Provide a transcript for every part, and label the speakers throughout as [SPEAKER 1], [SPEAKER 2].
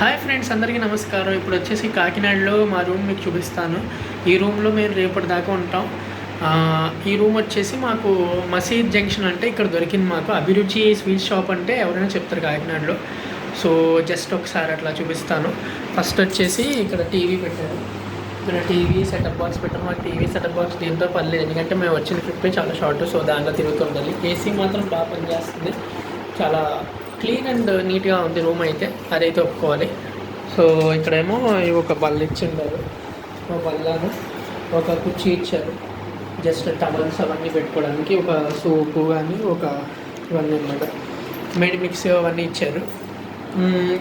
[SPEAKER 1] Hi friends అందరికీ నమస్కారం. ఇప్పుడు వచ్చేసి కాకినాడలో మా రూమ్ మీకు చూపిస్తాను. ఈ రూమ్లో మేము రేపటి దాకా ఉంటాం. ఈ రూమ్ వచ్చేసి మాకు మసీద్ జంక్షన్ అంటే ఇక్కడ దొరికింది మాకు. అభిరుచి స్వీట్ షాప్ అంటే ఎవరైనా చెప్తారు కాకినాడలో. సో జస్ట్ ఒకసారి అట్లా చూపిస్తాను. ఫస్ట్ వచ్చేసి ఇక్కడ టీవీ పెట్టారు. ఇక్కడ టీవీ సెటప్ బాక్స్ పెట్టాము ఆ టీవీ సెటప్ బాక్స్ దీంతో పర్లేదు. ఎందుకంటే మేము వచ్చిన ట్రిప్ చాలా షార్ట్. సో దాంట్లో తిరుగుతుండాలి. ఏసీ మాత్రం బాగా పనిచేస్తుంది. చాలా క్లీన్ అండ్ నీట్గా ఉంది రూమ్ అయితే అదైతే ఒప్పుకోవాలి. సో ఇక్కడేమో ఒక బల్ల ఇచ్చిండారు. ఒక బల్లను ఒక కుర్చీ ఇచ్చారు. జస్ట్ టమల్స్ అవన్నీ పెట్టుకోవడానికి ఒక సోపు కానీ ఒక ఇవన్నీ అన్నమాట. మెడి మిక్స్ అవన్నీ ఇచ్చారు.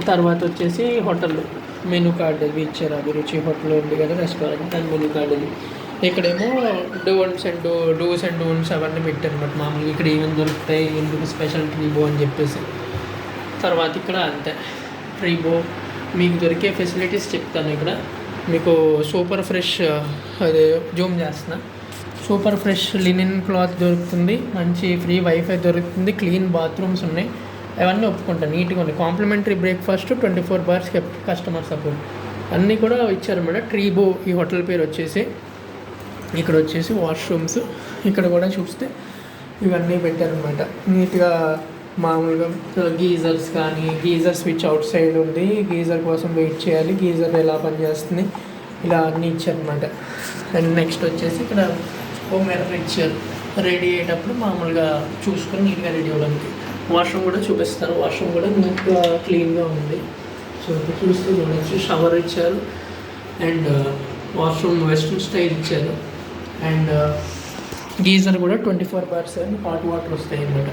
[SPEAKER 1] తర్వాత వచ్చేసి హోటల్. మెనూ కార్డు ఇవి ఇచ్చారు అభిరుచి హోటల్ ఉంది కదా రెస్టారెంట్ దాని మెనూ కార్డు ఇది ఇక్కడేమో don'ts and do dos and don'ts అవన్నీ పెట్టారు అనమాట మామూలుగా. ఇక్కడ ఏమేమి దొరుకుతాయి ఎందుకు స్పెషల్ ట్రీబో అని చెప్పేసి. తర్వాత ఇక్కడ అంతే. ట్రీబో మీకు దొరికే ఫెసిలిటీస్ చెప్తాను ఇక్కడ. మీకు సూపర్ ఫ్రెష్ అదే జూమ్ చేస్తున్నా. సూపర్ ఫ్రెష్ లినిన్ క్లాత్ దొరుకుతుంది. మంచి ఫ్రీ వైఫై దొరుకుతుంది. క్లీన్ బాత్రూమ్స్ ఉన్నాయి. అవన్నీ ఒప్పుకుంటాను నీట్గా ఉన్నాయి. Complimentary breakfast twenty four hours customer support అన్నీ కూడా ఇచ్చారన్నమాట ట్రీబో ఈ హోటల్ పేరు వచ్చేసి. ఇక్కడ వచ్చేసి వాష్రూమ్స్ ఇక్కడ కూడా చూస్తే ఇవన్నీ పెట్టారనమాట నీట్గా మామూలుగా గీజర్స్ కానీ గీజర్ స్విచ్ అవుట్ సైడ్ ఉంది. గీజర్ కోసం వెయిట్ చేయాలి. గీజర్ ఎలా పనిచేస్తుంది? ఇలా అన్నీ ఇచ్చారనమాట అండ్ నెక్స్ట్ వచ్చేసి ఇక్కడ హోమ్ మిర్రర్ ఇచ్చారు రెడీ అయ్యేటప్పుడు మామూలుగా చూసుకొని నీట్గా రెడీ అవ్వడానికి. వాష్రూమ్ కూడా చూపిస్తారు. వాష్రూమ్ కూడా నీట్గా క్లీన్గా ఉంది. సో చూస్తే చూడొచ్చు. షవర్ ఇచ్చారు. And uh, washroom western style ఇచ్చారు. అండ్ uh, గీజర్ కూడా twenty four by seven hot water వస్తాయి అన్నమాట.